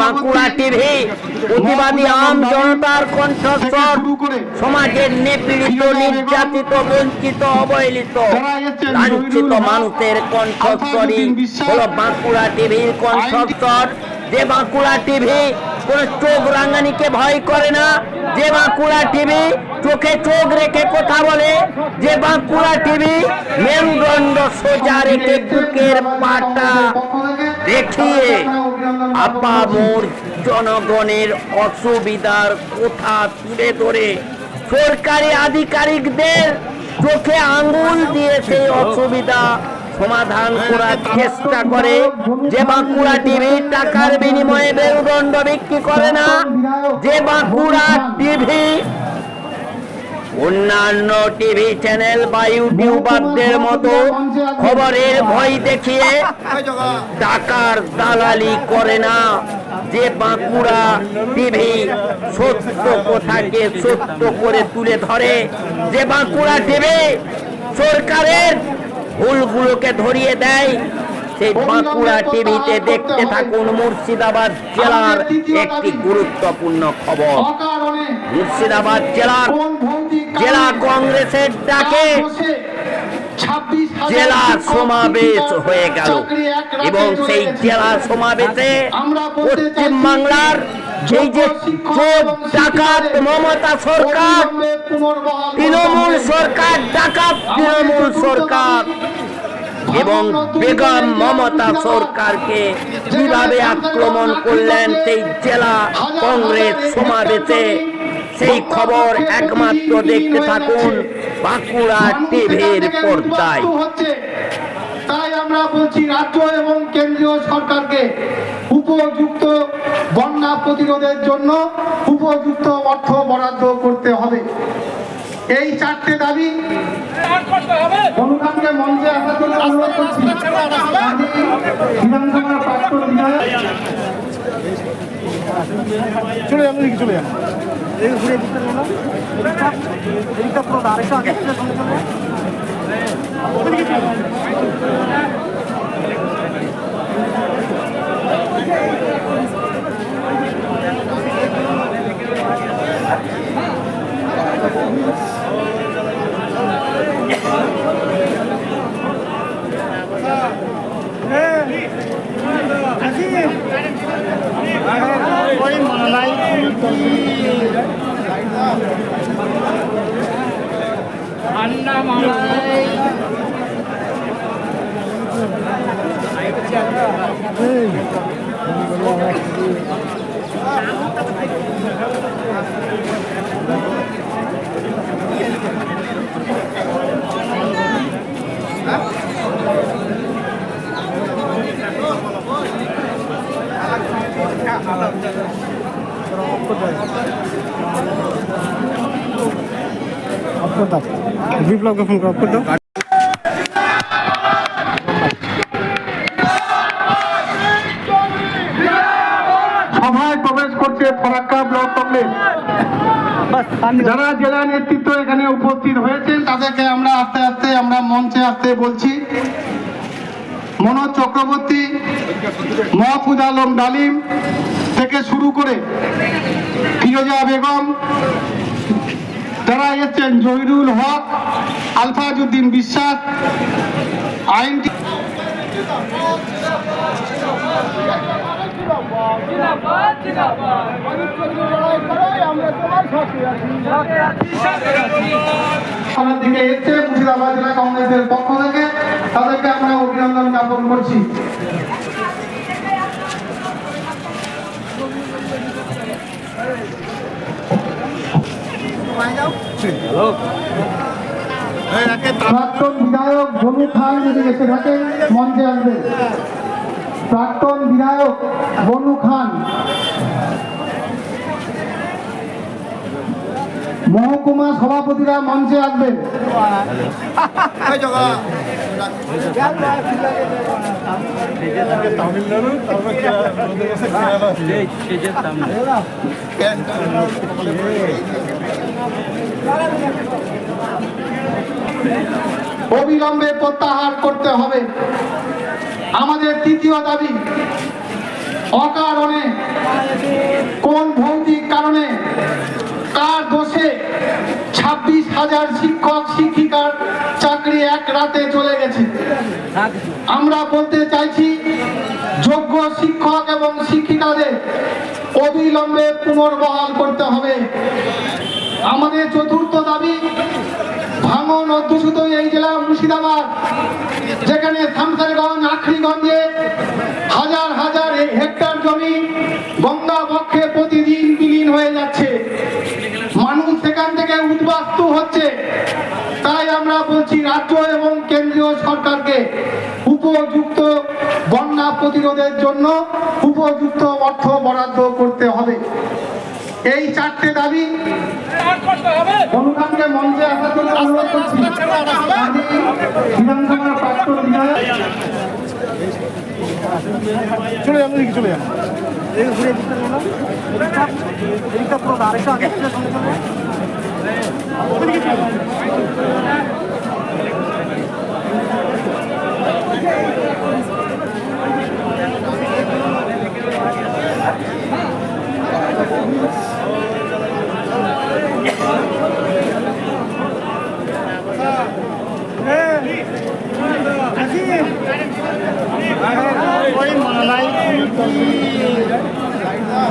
Bankura TV প্রতিবাদী আম জনতার কণ্ঠস্বর সমাজের নিপীড়িত নির্যাতিত বঞ্চিত অবহেলিত লাঞ্ছিত মানুষের কণ্ঠস্বরই হলো বাঁকুড়া টিভির কণ্ঠস্বর। যে বাঁকুড়া টিভি কোন চোখ রাঙ্গানিকে ভয় করে না যে বাঁকুড়া টিভি চোখে চোখ রেখে কথা বলে যে বাঁকুড়া টিভি মেরুদণ্ড সোজা রেখে বুকের পাটা দেখিয়ে আপামোর জনগণের অসুবিধার কথা তুলে ধরে সরকারি আধিকারিকদের চোখে আঙ্গুল দিয়ে সেই অসুবিধা সমাধান করার চেষ্টা করে। যে বাঁকুড়া টিভি টাকার বিনিময়ে মেরুদণ্ড বিক্রি করে না, যে বাঁকুড়া টিভি অন্যান্য টিভি চ্যানেল বা ইউটিউবারদের মতো খবরের ভয় দেখিয়ে টাকার দালালি করে না। যে বাঁকুড়া টিভি সত্য কথাকে সত্য করে তুলে ধরে যে বাঁকুড়া টিভি সরকারের ভুলগুলোকে ধরিয়ে দেয় সেই বাঁকুড়া টিভিতে দেখতে থাকুন মুর্শিদাবাদ জেলার একটি গুরুত্বপূর্ণ খবর। মুর্শিদাবাদ জেলার জেলা কংগ্রেসের ডাকে জেলা সমাবেশ হয়ে গেল। এবং সেই জেলা সমাবেশে পশ্চিম বাংলার এই যে ডাকাত মমতা সরকার, তৃণমূল সরকার, ডাকাত তৃণমূল সরকার এবং বেগম মমতা সরকারকে কীভাবে আক্রমণ করলেন সেই জেলা কংগ্রেস সমাবেশে? সেই খবর একমাত্র দেখতে থাকুন বাঁকুড়া টিভির পর্দায়। হচ্ছে তাই আমরা বলছি রাজ্য এবং কেন্দ্রীয় সরকারকে উপযুক্ত বন্যা প্রতিরোধের জন্য উপযুক্ত অর্থ বরাদ্দ করতে হবে। এই চারটে দাবি অনুদানকে মঞ্চে আসার জন্য অনুরোধ করছি। বিধানসভার প্রাক্তন বিধায়ক। চলে চলে ঘুরে দিতে না এদিকটা পুরো আরেকটা আগে চলে চলে বিপ্লবকে ফোন করে অফ করে দাও সভায় প্রবেশ করছে ফরাক্কা ব্লক কংগ্রেস যারা জেলা নেতৃত্ব এখানে উপস্থিত হয়েছেন তাদেরকে আমরা আস্তে আস্তে আমরা মঞ্চে আসতে বলছি। মনোজ চক্রবর্তী মহফুজ আলম ডালিম থেকে শুরু করে ফিরোজা বেগম যারা এসছেন জহিরুল হক, আলফাজউদ্দিন বিশ্বাস সামনের দিকে মুর্শিদাবাদ জেলা কংগ্রেসের পক্ষ থেকে। তাদেরকে আমরা অভিনন্দন জ্ঞাপন করছি। প্রাক্তন বিধায়ক ধনু খান যদি এসে থাকেন মঞ্চে আসবেন প্রাক্তন বিধায়ক বনু খান। মহকুমা মহকুমা সভাপতিরা মঞ্চে আসবেন তামিলনাড়ু অবিলম্বে প্রত্যাহার করতে হবে। আমাদের তৃতীয় দাবি, অকারণে কোন ভৌতিক কারণে কার দোষে ছাব্বিশ হাজার শিক্ষক, শিক্ষিকার চাকরি এক রাতে চলে গেছে? আমরা বলতে চাইছি, যোগ্য শিক্ষক এবং শিক্ষিকাদের অবিলম্বে পুনর্বহাল করতে হবে। আমাদের চতুর্থ দাবি, ভাঙন অধ্যুষিত এই জেলা মুর্শিদাবাদ, যেখানে শামসারগঞ্জ আখরিগঞ্জে হাজার হাজার হেক্টর জমি গঙ্গা পক্ষে প্রতিদিন বিলীন হয়ে যাচ্ছে। মানুষ সেখান থেকে উদ্বাস্তু হচ্ছে। তাই আমরা বলছি রাজ্য এবং কেন্দ্রীয় সরকারকে উপযুক্ত বন্যা প্রতিরোধের জন্য উপযুক্ত অর্থ বরাদ্দ করতে হবে। এই চারটে দাবি অনুদানকে মঞ্চে আসার জন্য অনুরোধ করছি। বিধানসভার প্রাক্তন বিধায়ক। চলে যান ওদিকে চলে আরেকটা আগে চলে চলে চলে ওদিকে চলে যান। ওই মালাই অফ করে দাও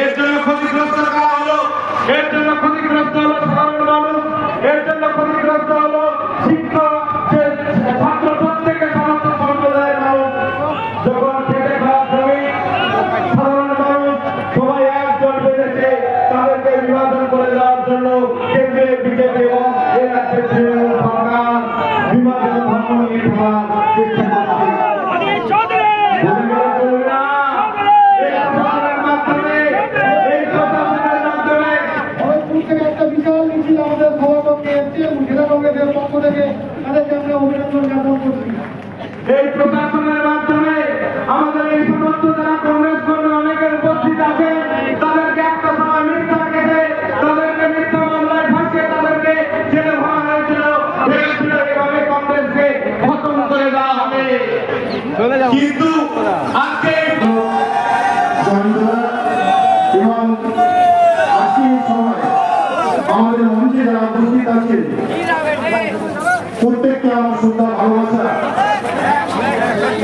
এর জন্য ক্ষতিগ্রস্ত কারা হলো, এর জন্য ক্ষতিগ্রস্ত হলো সাধারণ মানুষ, এর জন্য ক্ষতিগ্রস্ত হলো শিক্ষক। এই প্রশাসনের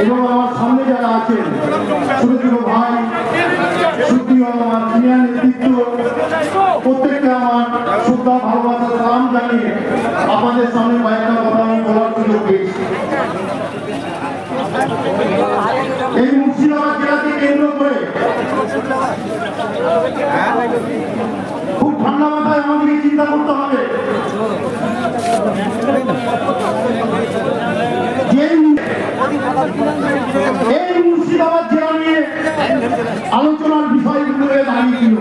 এবং আমার সামনে যারা আছেন ছোট ছোট ভাই, সুপ্রিয় আমার সিনিয়র নেতৃত্ব, প্রত্যেককে আমার শ্রদ্ধা, ভালোবাসা, সালাম জানিয়ে আপনাদের সামনে কয়েকটা কথা আমি বলার সুযোগ পেয়েছি। এই মুর্শিদাবাদ জেলাকে কেন্দ্র করে খুব ঠান্ডা মাথায় আমাদেরকে চিন্তা করতে হবে যে এই মুর্শিদাবাদ জেলা নিয়ে আলোচনার বিষয়গুলো হয়ে দাঁড়িয়েছিল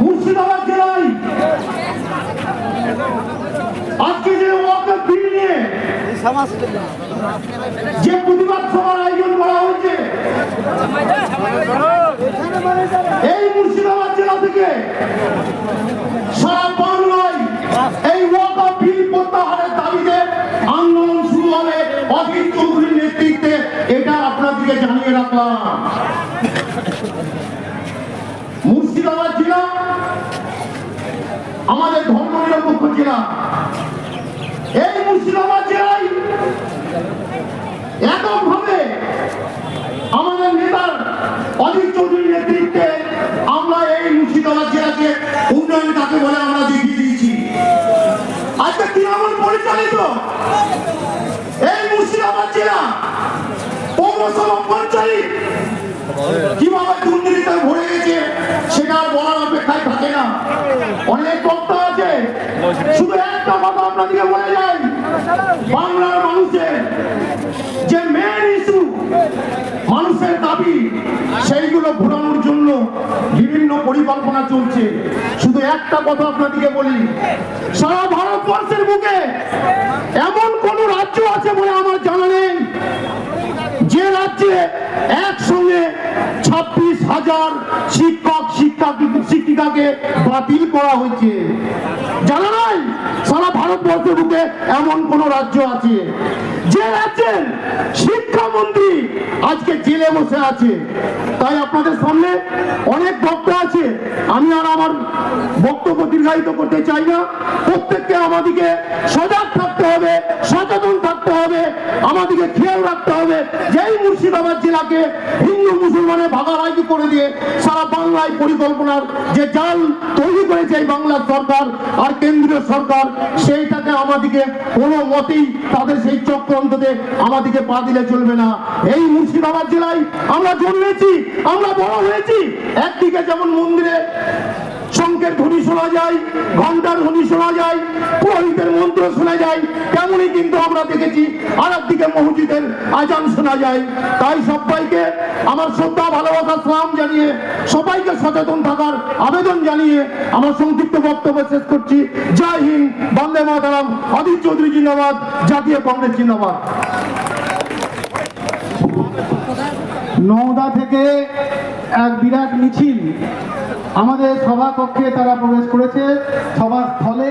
মুর্শিদাবাদ জেলায় আজকে যে ওয়াকফ বিল নিয়ে যে প্রতিবাদ সভার আয়োজন করা হয়েছে, এই মুর্শিদাবাদ জেলা থেকে সারা বাংলায় এই ওয়াকফ বিল প্রত্যাহারের দাবিতে আন্দোলন শুরু হবে অজিত চৌধুরীর নেতৃত্বে। এটা আপনাদেরকে জানিয়ে রাখলাম। মুর্শিদাবাদ জেলা আমাদের ধর্মনিরপেক্ষ জেলা এই মুর্শিদাবাদ জেলায় এককভাবে আমাদের নেতার অজিত চৌধুরীর নেতৃত্বে আমরা এই মুর্শিদাবাদ জেলাকে উন্নয়ন কাকে বলে আমরা দেখিয়ে দিয়েছি। আজকে তৃণমূল পরিচালিত এই মুর্শিদাবাদ জেলা পৌরসভা পঞ্চায়েত কীভাবে দুর্নীতিতে ভরে গেছে সেটা আর বলার অপেক্ষায় থাকে না। অনেক বক্তা আছে, শুধু একটা কথা আপনাদেরকে বলে যাই, বাংলার মানুষের যে মেন ইস্যু মানুষের দাবি সেইগুলো ঘোরানোর জন্য বিভিন্ন পরিকল্পনা চলছে। শুধু একটা কথা আপনাদেরকে বলি, সারা ভারতবর্ষের বুকে এমন কোন রাজ্য আছে বলে আমার জানা নেই। যে রাজ্যে একসঙ্গে ছাব্বিশ হাজার শিক্ষক শিক্ষা শিক্ষিকাকে বাতিল করা হয়েছে। জানা নাই? সারা ভারতবর্ষের বুকে এমন কোন রাজ্য আছে যে রাজ্যের শিক্ষামন্ত্রী আজকে জেলে বসে আছে। তাই আপনাদের সামনে অনেক বক্তা আছে। আমি আর আমার বক্তব্য দীর্ঘায়িত করতে চাই না। প্রত্যেককে আমাদেরকে সজাগ থাকতে হবে, সচেতন থাকতে হবে, আমাদেরকে খেয়াল রাখতে হবে যেই মুর্শিদাবাদ জেলাকে হিন্দু মুসলমানের ভাগাভাগি করে দিয়ে সারা বাংলায় পরিকল্পনার যে জাল তৈরি করেছে এই বাংলা সরকার আর কেন্দ্রীয় সরকার, সেইটাকে আমাদেরকে কোনো মতেই তাদের সেই চক্রান্ততে আমাদেরকে পা দিলে চলবে না। এই মুর্শিদাবাদ জেলায় আমরা জন্মেছি, আমরা বড় হয়েছি। একদিকে যেমন মন্দিরে শঙ্কের ধ্বনি শোনা যায় ঘণ্টার ধ্বনি শোনা যায়, পুরোহিতের মন্ত্র শোনা যায়, তেমনই কিন্তু আমরা দেখেছি আর একদিকে মসজিদের আজান শোনা যায়। তাই সবাইকে আমার শ্রদ্ধা, ভালোবাসা, সালাম জানিয়ে, সবাইকে সচেতন থাকার আবেদন জানিয়ে আমার সংক্ষিপ্ত বক্তব্য শেষ করছি। জয় হিন্দ, বন্দে মাতারাম অধীর চৌধুরী জিন্দাবাদ, জাতীয় কংগ্রেস জিন্দাবাদ। নওদা থেকে এক বিরাট মিছিল আমাদের সভাকক্ষে তারা প্রবেশ করেছে। সভা স্থলে